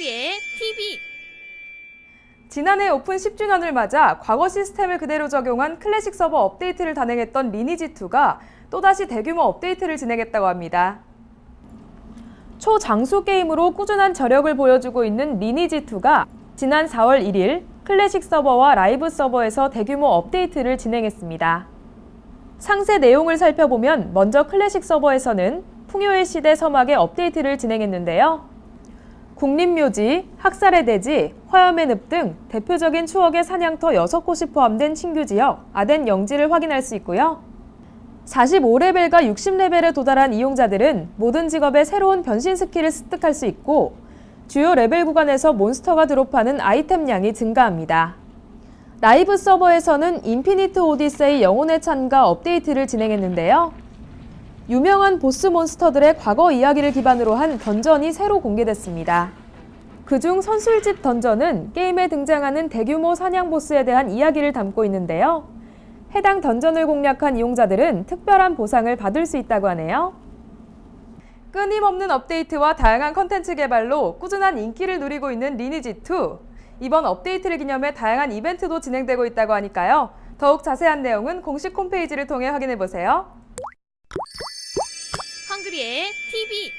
한글이의 TV 지난해 오픈 10주년을 맞아 과거 시스템을 그대로 적용한 클래식 서버 업데이트를 단행했던 리니지2가 또다시 대규모 업데이트를 진행했다고 합니다. 초장수 게임으로 꾸준한 저력을 보여주고 있는 리니지2가 지난 4월 1일 클래식 서버와 라이브 서버에서 대규모 업데이트를 진행했습니다. 상세 내용을 살펴보면 먼저 클래식 서버에서는 풍요의 시대 서막의 업데이트를 진행했는데요. 국립묘지, 학살의 대지, 화염의 늪 등 대표적인 추억의 사냥터 6곳이 포함된 신규 지역 아덴 영지를 확인할 수 있고요. 45레벨과 60레벨에 도달한 이용자들은 모든 직업의 새로운 변신 스킬을 습득할 수 있고 주요 레벨 구간에서 몬스터가 드롭하는 아이템 양이 증가합니다. 라이브 서버에서는 인피니트 오디세이 영혼의 찬가 업데이트를 진행했는데요. 유명한 보스 몬스터들의 과거 이야기를 기반으로 한 던전이 새로 공개됐습니다. 그중 선술집 던전은 게임에 등장하는 대규모 사냥 보스에 대한 이야기를 담고 있는데요. 해당 던전을 공략한 이용자들은 특별한 보상을 받을 수 있다고 하네요. 끊임없는 업데이트와 다양한 컨텐츠 개발로 꾸준한 인기를 누리고 있는 리니지2. 이번 업데이트를 기념해 다양한 이벤트도 진행되고 있다고 하니까요. 더욱 자세한 내용은 공식 홈페이지를 통해 확인해 보세요. 한글이의 TV